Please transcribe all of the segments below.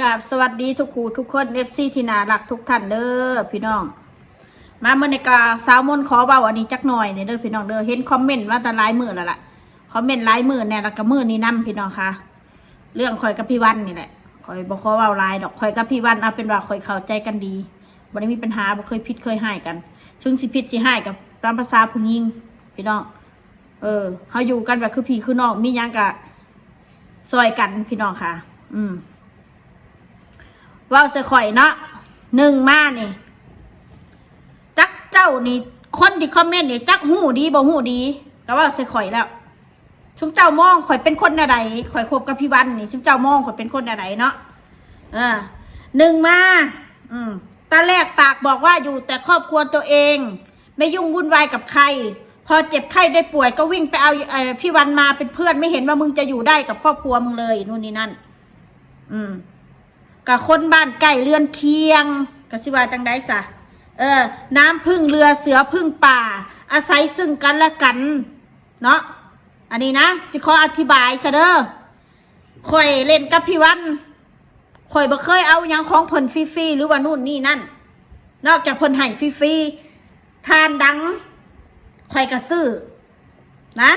กับสวัสดีทุกครูทุกคนเอฟซีที่น่ารักทุกท่านเด้อพี่น้อง มาเมื่อในกาสาวมนต์ขอเบาอันนี้จักหน่อยเนี่ยเด้อพี่น้องเด้อเห็นคอมเมนต์ว่าแต่ลายมือแล้วล่ะคอมเมนต์หลายมือเนี่ยแล้วก็มือนี้นํพี่น้องค่ะ เรื่องคอยกับพี่วันนี่แหละคอยบอกขอเบาหลายดอกคอยกับพี่วันเอาเป็นว่าคอยเข้าใจกันดีบ่ได้มีปัญหาบ่เคยผิดเคยให้กันถึงสิผิดสิให้กับตามภาษาผู้หญิงพี่น้อง เออเขาอยู่กันแบบคือพี่คือน้องมียังกะซอยกันพี่น้องค่ะ อืม ว่าเสข่อยเนาะหนึ่งมานี่ จักเจ้านี่ คนที่คอมเมนต์นี่จักหูดีบ่หูดี ก็ว่าเสข่อยแล้วชุมเจ้ามองข่อยเป็นคนอะไรข่อยคบกับพี่วันนี่ชุมเจ้ามองข่อยเป็นคนอะไรเนาะเออหนึ่งมา อืมตอนแรกปากบอกว่าอยู่แต่ครอบครัวตัวเอง ไม่ยุ่งวุ่นวายกับใคร พอเจ็บไข้ได้ป่วยก็วิ่งไปเอาเอพี่วันมาเป็นเพื่อนไม่เห็นว่ามึงจะอยู่ได้กับครอบครัวมึงเลยนู่นนี่นั่น อืม กับคนบ้านใกล้เรือนเคียงกสิว่าจังไดสะเออ น้ำพึ่งเรือเสือพึ่งป่า อาศัยซึ่งกันและกัน เนาะอันนี้นะสิขออธิบายซะเด้อข่อยเล่นกับพี่วันข่อยบ่เคยเอายังของเพิ่นฟรีๆหรือว่านู่นนี่นั่น นอกจากเพิ่นให้ฟรีๆทานดังข่อยก็ซื้อนะ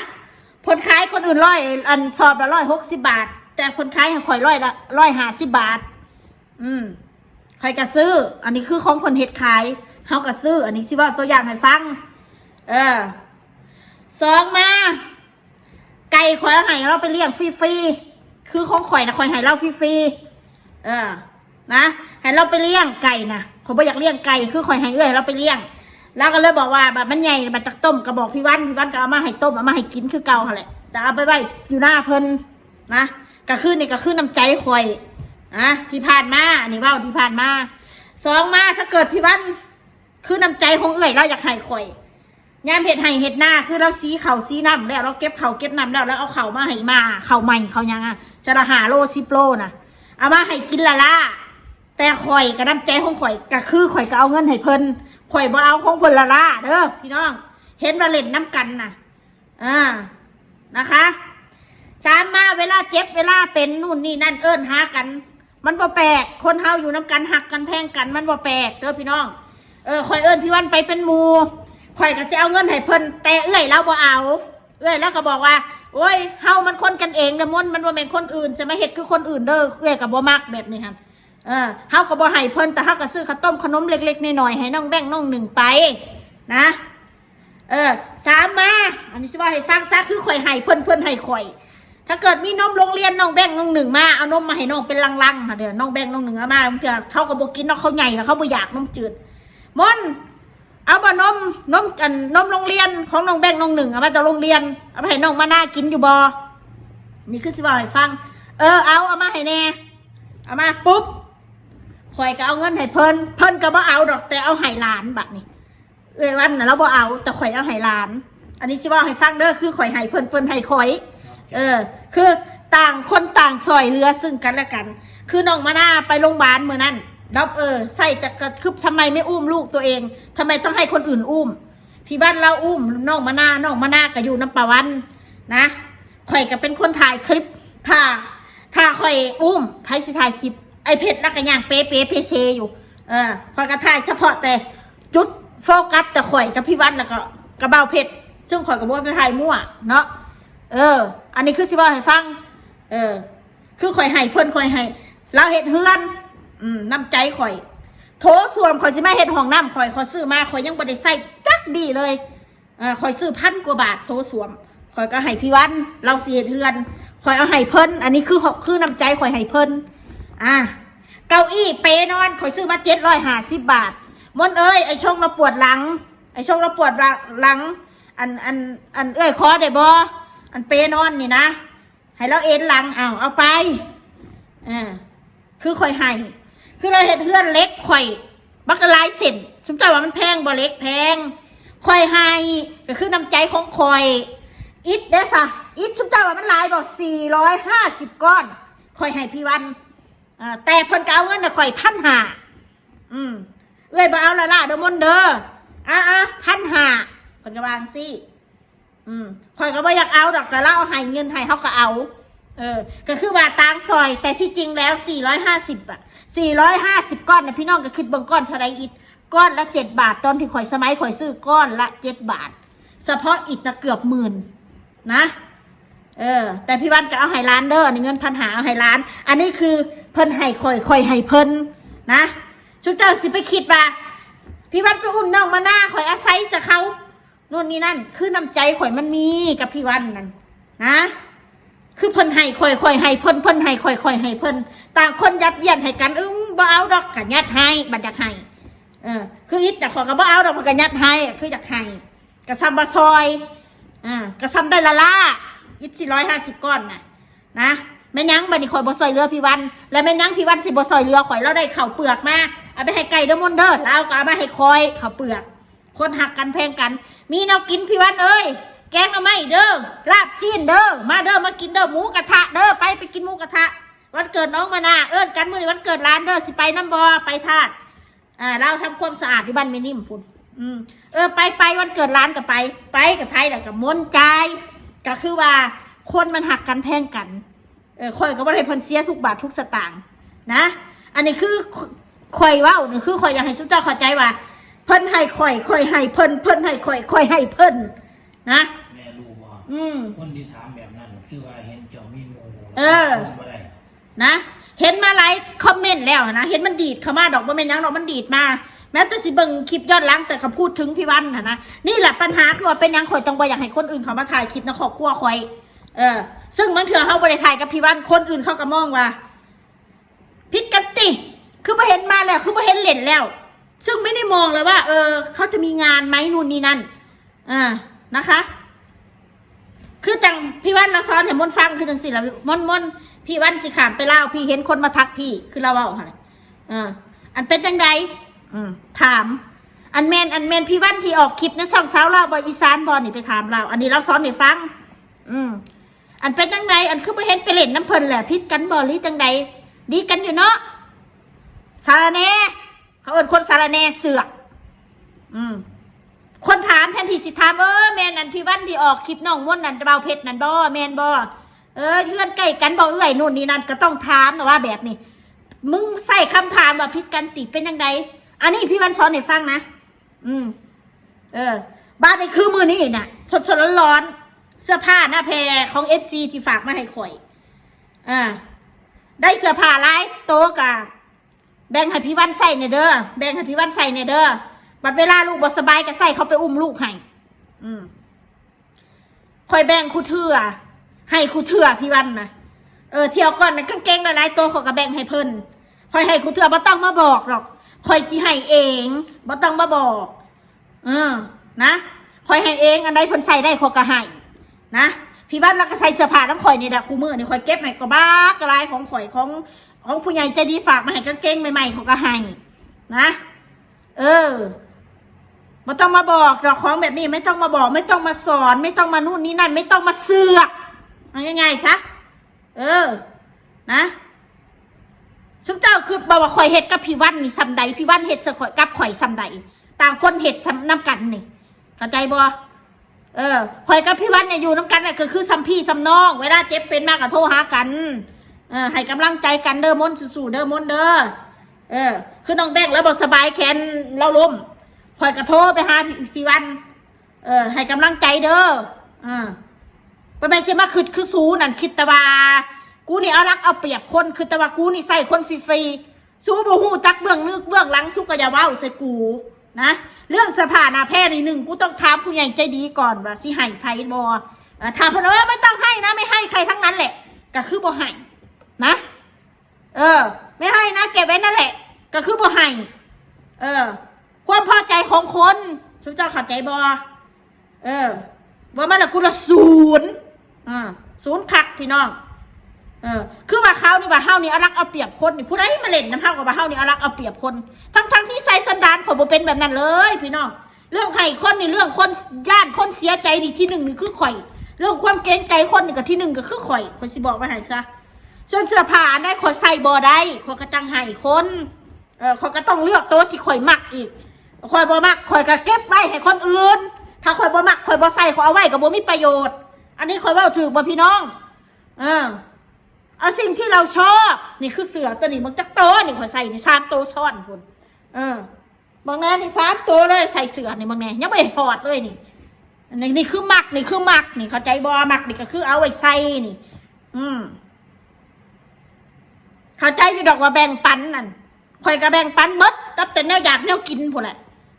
เพิ่นขายคนอื่นร้อย อันสอบละร้อยหกสิบาท แต่เพิ่นขายข่อยร้อยละร้อยห้าสิบบาท อืมใครก็ซื้อ อันนี้คือของคนเห็ดขายเฮาก็ซื้อ อันนี้ที่ว่าตัวอย่างให้ฟัง เออสองมา ไก่ข่อยเอาให้เราไปเลี้ยงฟรีๆคือของข่อยนะข่อยให้เราฟรีๆเออ นะให้เราไปเลี้ยงไก่นะข่อยบ่อยากเลี้ยงไก่คือข่อยให้เอื้อยเราไปเลี้ยง แล้วก็เลยบอกว่าแบบมันใหญ่มันจะต้มก็บอกพี่วันพี่วันก็เอามาให้ต้มเอามาให้กินคือเก่าหั่นแหละแต่เอาไปไว้อยู่หน้าเพิ่นนะก็คือนี่ก็คือน้ำใจข่อย อะที่ผ่านมาอันนี้ว่าที่ผ่านมาสองมาถ้าเกิดพี่วันคือน้ำใจของเอื่อยเราอยากให้ข่อยยามเห็ดให้เห็ดหน้าคือเราซีเข่าซีน้ำแล้วเราเก็บเข่าเก็บน้ำแล้วแล้วเอาเข่ามาให้มาเข่าใหม่เขายังอะจะละหาโลซิปโลนะเอามาให้กินละล่าแต่ข่อยกับน้ำใจของข่อยก็คือข่อยก็เอาเงินให้เพิ่นข่อยบ่เอาของเพิ่นละล่าเด้อพี่น้อง เห็นว่าเล่นน้ำกันน่ะอ่านะคะสามมาเวลาเจ็บเวลาเป็นนู่นนี่นั่นเอิ้นหากัน มันบ่แปลก คนเฮาอยู่น้ำกันหักกันแพงกันมันบ่แปลกเด้อพี่น้อง เออคอยเอิ้นพี่วันไปเป็นมูคอยก็สิเอาเงินให้เพิ่นแต่เอื้อยเราบ่เอา เอื้อยแล้วก็บอกว่า โอ้ย เฮามันคนกันเองเด้อมนมันบ่แม่นคนอื่นจะมาเฮ็ดคือคนอื่นเด้อ เอื้อยก็บ่มักแบบนี้ครับเออเฮาก็บ่ให้เพิ่นแต่เฮาก็ซื้อข้าวต้มขนมเล็กๆน้อยๆให้น้องแบ่งน้องหนึ่งไป นะ เออสามมา อันนี้สิว่าให้ฟังซะคือข่อยให้เพิ่นเพิ่นให้ข่อย ถ้าเกิดมีนมโรงเรียนน้องแบ่งน้องหนึ่งมาเอานมมาให้น้องเป็นลังๆค่ะเดี๋ยวน้องแบ่งน้องหนึ่งเอามาเพื่อเขาก็บอกกินเนาะเขาใหญ่เขาบ่อยากนมจืดมอนเอาบ่นมนมกันนมโรงเรียนของน้องแบ่งน้องหนึ่งเอามาจากโรงเรียนเอาไปให้น้องมาหน้ากินอยู่บ่นี่คือสิว่าให้ฟัง เออเอาเอามาให้แน่เอามาปุ๊บข่อยก็เอาเงินให้เพิ่นเพิ่นก็บ่เอาดอกแต่เอาให้หลานบัดนี้เอ้ยวันน่ะเราบ่เอาแต่ข่อยเอาให้หลาน อันนี้สิว่าให้ฟังเด้อคือข่อยให้เพิ่นเพิ่นให้ข่อย เออ คือต่างคนต่างซอยเรือซึ่งกันและกัน คือน้องมาหน้าไปโรงพยาบาลเมื่อนั้นรับเออใส่จะกระคือทำไมไม่อุ้มลูกตัวเองทำไมต้องให้คนอื่นอุ้ม พี่บ้านเราอุ้มน้องมาหน้าน้องมาหน้าก็อยู่น้ำปลาวันนะข่อยก็เป็นคนถ่ายคลิปถ้าถ้าข่อยอุ้มไพสิถ่ายคลิป ไอเพชรแล้วก็ย่างเป๊ะเป๊ะเพเซอยู่ เออข่อยก็ถ่ายเฉพาะแต่จุดโฟกัสแต่ข่อยกับพี่วันแล้วก็กระเบ้าเพชรซึ่งข่อยกับว่าไปถ่ายมั่วเนาะ เออ อันนี้คือสิว่าให้ฟัง เออ คือข่อยให้เพื่อนข่อยให้เราเห็ดเฮือน อืมน้ำใจข่อย โถส่วมข่อยสิมาเห็ดห้องน้ำข่อยข่อยซื้อมาข่อยยังบ่ได้ใส่จักดีเลยเออข่อยซื้อพันกว่าบาทโถส่วมข่อยก็ให้พี่วัน เราเสียเฮือนข่อยเอาให้เพิ่น อันนี้คือคือน้ำใจข่อยให้เพิ่น อะเก้าอี้เปนอนข่อยซื้อมาเจ็ดร้อยห้าสิบบาทมนเอ้ยไอชงเราปวดหลัง ไอชงเราปวดหลัง อันอันอันเอ้ยคอได้บ่ อันเปนอนนี่นะให้เราเอ็นหลังเอาเอาไปอ่าคือข่อยให้คือเราเห็ดเพื่อนเล็กข่อยบักลายเส้นสมใจว่ามันแพงบ่เล็กแพงข่อยให้ก็คือน้ำใจของข่อยอิดเด้อสะอิดสมใจว่ามันลายบ่สี่ร้อยห้าสิบก้อนข่อยให้พี่วันอ่าแต่เพิ่นก็เอาเงินน่ะข่อยพันหาอืมเอ้ยบ่เอาละล่ะเด้อมนเด้ออะอะพันหาเพิ่นก็วาจั่ อืมข่อยก็บ่อยากเอาดอกแต่เราเอาให้เงินให้เขาก็เอา เออ ก็คือว่าตางซอย แต่ที่จริงแล้ว450อะ450ก้อนนะพี่น้องก็คิดเบิ่งก้อนเท่าไรอิฐก้อนละ7บาทตอนที่ข่อยสมัยข่อยซื้อก้อนละ7บาท เฉพาะอิฐนะเกือบหมื่นนะ เออ แต่พี่วันก็เอาไฮร้านเด้ออันนี้เงินพันหาเอาไฮร้าน อันนี้คือเพิ่นให้ข่อยข่อยให้เพิ่นนะชุดเจ้าสิไปคิดว่าพี่วันไปอุ้มน้องมาหน้าข่อยอาศัยจากเขา นู่นนี่นั่น คือน้ำใจข่อยมันมีกับพี่วันนั่นนะคือเพิ่นให้ข่อยข่อยให้เพิ่นเพิ่นให้ข่อยข่อยให้เพิ่นต่างคนยัดเยียดให้กันอึ้งบ่เอาดอกกะยัดให้บัดอยากให้เออคืออิดแต่ขอยก็บ่เอาดอกมันก็ยัดให้คืออยากให้กระซำบะซอยอ่ากระซำได้ละล่าอิดสี่ร้อยห้าสิบก้อนน่ะ นะแม่นังบัดนี้ข่อยบ่ซอยเรือพี่วัน และแม่นังพี่วันสิบ่ซอยเรือข่อยเราได้ข้าเปลือกมาเอาไปให้ไก่เด้อมนเด้อแล้วก็เอามาให้คอยข้าเปลือก คนหักกันแพงกัน มีแนวกินพี่วันเอ้ยแกงเอาไหม่เด้อลาบซีนเด้อมาเด้อมากินเด้อหมูกระทะเด้อไปไปกินหมูกระทะ วันเกิดน้องมานาเอิ้นกันมื้อนี้วันเกิดร้านเด้อสิไปน้ำบอไปทาดอ่าเราทำความสะอาดที่บ้านไม่นิ่มพุ่นอืมเออไปไปวันเกิดร้านก็ไป ไปกับไพ่แล้วกับมนใจก็คือว่าคนมันหักกันแพงกันเออคอยก็บ่ได้เพิ่นเสียทุกบาททุกสตางค์นะ อันนี้คือคอยว้านี่คือคอยอยากให้สุเจ้าเข้าใจว่า เพิ่นให้คอยคอยให้เพิ่นเพิ่นให้คอยคอยให้เพิ่นนะแม่รู้บ่อืม คนที่ถามแบบนั้น คือว่าเห็นเจ้ามีหมูเออบ่ได้นะ เห็นมาไลค์คอมเมนต์แล้วนะ เห็นมันดีดเข้ามาดอกบ่แม่นหยังดอกมันดีดมา แม้แต่สิเบิ่งคลิปย้อนหลังแต่เขาพูดถึงพี่วันนะนะ นี่แหละปัญหาคือว่าเป็นหยังข่อยจังบ่อยากให้คนอื่นเขามาถ่ายคลิปนะครอบครัวข่อย เออ ซึ่งบางเถื่อเขาบ่ได้ถ่ายกับพี่วันคนอื่นเขาก็มองว่าผิดกันติ คือบ่เห็นมาแล้ว คือบ่เห็นเล่นแล้ว ซึ่งไม่ได้มองเลยว่า เออเขาจะมีงานไหมนู่นนี่นั่นอ่านะคะ คือจังพี่วันเราซ้อนเห็นมนฟังคือจังสิละมนมนพี่วันสิขามไปเล่าพี่เห็นคนมาทักพี่ คือเราเอาอะไรอ่าอันเป็นจังใดอืมถาม อันแมนอันแมนพี่วันที่ออกคลิปในช่องเช้าเล่าบอยอีสานบอลนี่ไปถามเรา อันนี้เราซ้อนให้ฟัง อืมอันเป็นจังใดอันคือไปเห็นไปเล่นน้ำเพลินแหละพิษกันบอลหรือจังใดดีกันอยู่เนาะสารแน่ เขาเอินคนสารแน่เสือก อืม คนถามแทนที่สิถามเออแมนอันพี่วันที่ออกคลิปน้องม่วนนันเบาเพชรนันบ่แมนบ่เออเยื่อนใกล้กันบ่เอื้อยนู่นนี่นั่นก็ต้องถามนะว่าแบบนี้ มึงใส่คำถามว่าพิษกันติเป็นยังไงอันนี้พี่วันสอนให้ฟังนะอืม เออ บ้านในคือมือนี่น่ะ สดสดร้อนเสื้อผ้าหน้าแพรของเอฟซีที่ฝากมาให้ข่อย อ่า ได้เสื้อผ้าลายโตะกะ แบ่งให้พี่วันใส่เนี่ยเด้อแบ่งให้พี่วันใส่เนี่ยเด้อบัดเวลาลูกบ่สบายก็ใส่เขาไปอุ้มลูกให้อืมคอยแบ่งคูเถื่อให้คูเถื่อพี่วันนะเออเที่ยวก่อนนะกางเกงหลายๆตัวเขาก็แบ่งให้เพิ่นคอยให้คูเถื่อบ่ต้องมาบอกหรอกคอยสิให้เองบ่ต้องมาบอกเออนะคอยให้เองอันใดเพิ่นใส่ได้เขาก็ให้นะพี่วันแล้วก็ใส่เสื้อผ้าน้ำข่อยนี่แหละคู่มือนี่ข่อยเก็บให้ก็บ้ากระลายของข่อยของ ของผู้ใหญ่ใจดีฝากมาให้กางเกงใหม่ๆเขาก็ให้นะ เออไม่ต้องมาบอกดอกของแบบนี้ ไม่ต้องมาบอก ไม่ต้องมาสอน ไม่ต้องมานู่นนี่นั่น ไม่ต้องมาเสือกเอาง่ายๆซะเออ นะสุมเจ้าคือบอกว่าข่อยเห็ดกับพี่วันนี่ซำใดพี่วันเห็ดสข่อยกับข่อยซำใดต่างคนเห็ดซำน้ำกันนี่เข้าใจบ่เออข่อยกับพี่วันเนี่ยอยู่น้ำกันเนี่ยก็คือซัมพี่ซัมน้อง เวลาเจ็บเป็นมากก็โทรหากัน เออให้กำลังใจกันเด้อมนสู้ๆเด้อมนเด้อเออ คือน้องแบงค์แล้วบอกสบายแขนเราล้มคอยกระโทไปหาพี่พี่วัน เออ ให้กำลังใจเด้ออ่าไปไม่ใช่มาคิดคือสูนั่นคิดต่ว่ากูนี่เอารักเอาเปรียบคนคือต่ว่ากูนี่ใส่คนฟรีๆสู้บ่ฮู้จักเบื้องนึกเบื้องหลังสู้ก็อย่าว้าใส่กูนะเรื่องสภานาแพ้นี่หนึ่งกูต้องถามผู้ใหญ่ใจดีก่อนว่าสิให้ไผบ่เอถามพนว่าไม่ต้องให้นะไม่ให้ใครทั้งนั้นแหละก็คือบ่ให้ นะ เออ ไม่ให้นะเก็บไว้นั่นแหละ ก็คือบ่ให้เออ ความพอใจของคนชุบเจ้าข้าใจบอเออว่ามันละกูละศูนย์อ่าศูนย์คักพี่น้องเออคือว่าเขานี่ว่าเฮานี่เอารักเอาเปรียบคนนี่ผู้ใดมาเล่นน้ำเฮากับว่าเฮานี่เอารักเอาเปรียบคน ทั้งทั้งที่ใส่สันดานขอยบ่เป็นแบบนั้นเลย พี่น้องเรื่องไข่คนนี่เรื่องคนญาติคนเสียใจดีที่หนึ่งนี่คือข่อย เรื่องความเกรงใจคนนี่ก็ที่หนึ่งก็คือข่อยข่อยสิบอกไว้ให้ซะ ส่วนเสื้อผ้าอันได้ข่อยใส่บ่ได้ข่อยก็จังให้คนเออข่อยก็ต้องเลือกตัวที่ข่อยมักอีกข่อยบ่มักข่อยก็เก็บไว้ให้คนอื่น ถ้าข่อยบ่มักข่อยบ่ใส่ข่อยเอาไว้ก็บ่มีประโยชน์ อันนี้ข่อยเว้าถูกบ่พี่น้อง เออเอาสิ่งที่เราชอบ นี่คือเสือตัวนี้มันจะโตนี่ขอยใส่นี่สามโตซ้อนคุณเออบางแน่นี่สามโตเลยใส่เสือนี่บางแน่ยังไม่ถอดเลยนี่นนี้นี่คือมักนี่คือมักนี่เข้าใจบอมักนี่ก็คือเอาไว้ใส่นี่ อืม เข้าใจอยู่ดอกว่าแบ่งปันนั่นข่อยก็แบ่งปันเบิดรับแต่แนวอยากแนวกินพูนแหละ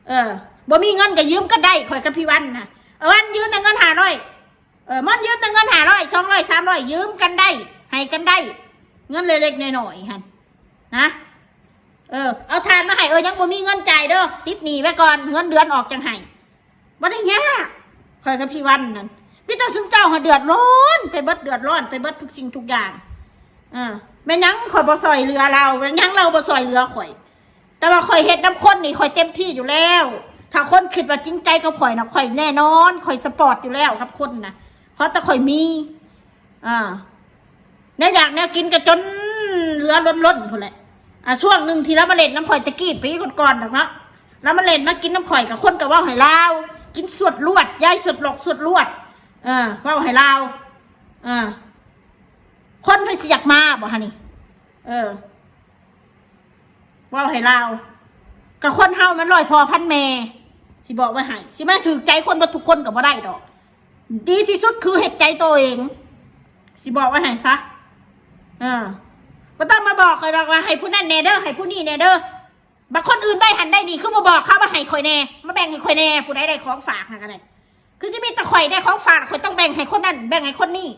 เออบ่มีเงินก็ยืมก็ได้ข่อยกับพี่วันนะเออวันยืมแต่เงินหาร้อยเออมันยืมแต่เงินหาร้อยสองร้อยสามร้อยยืมกันได้ให้กันได้ เงินเล็กๆหน้อยๆฮันนะเออเอาทานมาให้เออยังบ่มีเงินจ่ายเด้อติดหนีไว้ก่อนเงินเดือนออกจังให้บ่ได้ยากข่อยกับพี่วันนั่นพี่ต้องซุมเจ้าหาเดือดร้อนไปเบิดเดือดร้อนไปเบิดทุกสิ่งทุกอย่าง อแม่นยังข่อยบ่ซอยเรือเราแม่นยังเราบ่ซอยเรือข่อย แต่ว่าข่อยเฮ็ดน้ำข้นนี่ข่อยเต็มที่อยู่แล้ว ถ้าคนคิดว่าจริงใจกับข่อยนะข่อยแน่นอนข่อยสปอร์ตอยู่แล้วครับคนนะเพราะแต่ข่อยมี อ่าแน่อยากแน่กินก็จนเรือล้นล้นพุ่นแหละอ่าช่วงหนึ่งทีล้วมาเล่นน้ำข่อยตะกี้ปีก่อนๆดอกเนาะแล้วมาเล่นมากินน้ำข่อยกับคนกับว่าให้ลาว กินสวดลวดยายสวดหลอกสวดลวด เออว่าให้ลาวอ่า คนไปสิอยากมาบ่ฮะนี่ เออว่าให้เรากับคนเฮามันลอยพอพันแม่สิบอกไว้ให้สิแม่ถือใจคนบ่ทุกคนกับบ่ได้ดอก ดีที่สุดคือเห็ดใจตัวเอง สิบอกไว้ให้ซะเออบ่ต้องมาบอกคอยบอกว่าให้ผู้นั้นแน่เด้อให้ผู้นี้แน่เด้อบางคนอื่นได้หันได้นี่คือมาบอกเขามาให้คอยแน่มาแบ่งให้คอยแน่ผู้ใดได้ของฝากนะกันเลยคือจะมีแต่คอยได้ของฝากคอยต้องแบ่งให้คนนั้นแบ่งให้คนนี้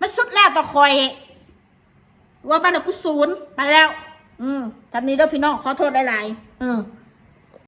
มันสุดแล้วต่อคอย ว่าบ้านเรากูศูนย์ไปแล้ว อืมทำนี้เด้อพี่น้องขอโทษหลายๆอืม